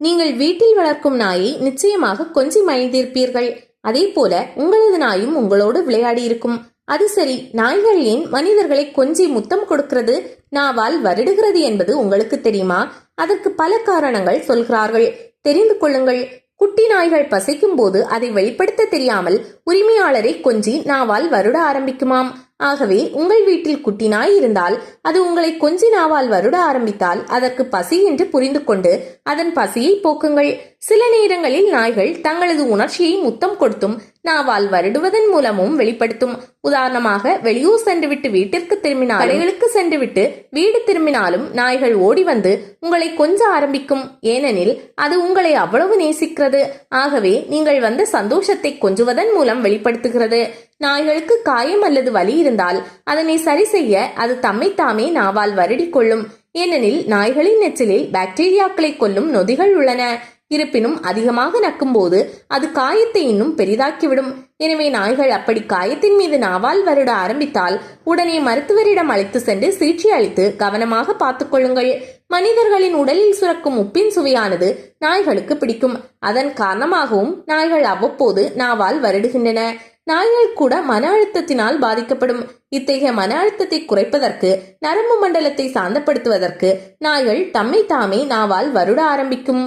நீங்கள் வீட்டில் வளர்க்கும் நாயை நிச்சயமாக கொஞ்சி மகிழ்ந்திருப்பீர்கள் அதே போல உங்களது நாயும் உங்களோடு விளையாடி இருக்கும். அது சரி நாய்கள் ஏன் மனிதர்களை கொஞ்சி முத்தம் கொடுக்கிறது? நாவால் வருடுகிறது என்பது உங்களுக்கு தெரியுமா? அதற்கு பல காரணங்கள் சொல்கிறார்கள். தெரிந்து கொள்ளுங்கள். குட்டி நாய்கள் பசிக்கும் போது அதை வெளிப்படுத்த தெரியாமல் உரிமையாளரை கொஞ்சி நாவால் வருட ஆரம்பிக்குமாம். ஆகவே உங்கள் வீட்டில் குட்டி நாய் இருந்தால் அது உங்களை கொஞ்சி நாவால் வருட ஆரம்பித்தால் அதற்கு பசி என்று புரிந்து கொண்டு அதன் பசியை போக்குங்கள். சில நேரங்களில் நாய்கள் தங்களது உணர்ச்சியை முத்தம் கொடுத்தும் நாவால் வருடுவதன் மூலமும் வெளிப்படுத்தும். உதாரணமாக வெளியூர் சென்றுவிட்டு வீட்டிற்கு திரும்பினால் கடைகளுக்கு சென்றுவிட்டு வீடு திரும்பினாலும் நாய்கள் ஓடி வந்து உங்களை கொஞ்ச ஆரம்பிக்கும். ஏனெனில் அது உங்களை அவ்வளவு நேசிக்கிறது. ஆகவே நீங்கள் வந்த சந்தோஷத்தை கொஞ்சுவதன் மூலம் வெளிப்படுத்துகிறது. நாய்களுக்கு காயம் அல்லது வலி இருந்தால் அதனை சரி செய்ய அது தம்மை தாமே நாவால் வருடிக் கொள்ளும். ஏனெனில் நாய்களின் நெச்சிலில் பாக்டீரியாக்களை கொல்லும் நொதிகள் உள்ளன. இருப்பினும் அதிகமாக நக்கும்போது அது காயத்தை இன்னும் பெரிதாக்கிவிடும். எனவே நாய்கள் அப்படி காயத்தின் மீது நாவால் வருட ஆரம்பித்தால் உடனே மருத்துவரிடம் அழைத்து சென்று சிகிச்சை அளித்து கவனமாக பார்த்துக் கொள்ளுங்கள். மனிதர்களின் உடலில் சுரக்கும் உப்பின் சுவையானது நாய்களுக்கு பிடிக்கும். அதன் காரணமாகவும் நாய்கள் அவ்வப்போது நாவால் வருடுகின்றன. நாய்கள் கூட மன அழுத்தத்தினால் பாதிக்கப்படும். இத்தகைய மன அழுத்தத்தை குறைப்பதற்கு நரம்பு மண்டலத்தை சாந்தப்படுத்துவதற்கு நாய்கள் தம்மை தாமே நாவால் வருட ஆரம்பிக்கும்.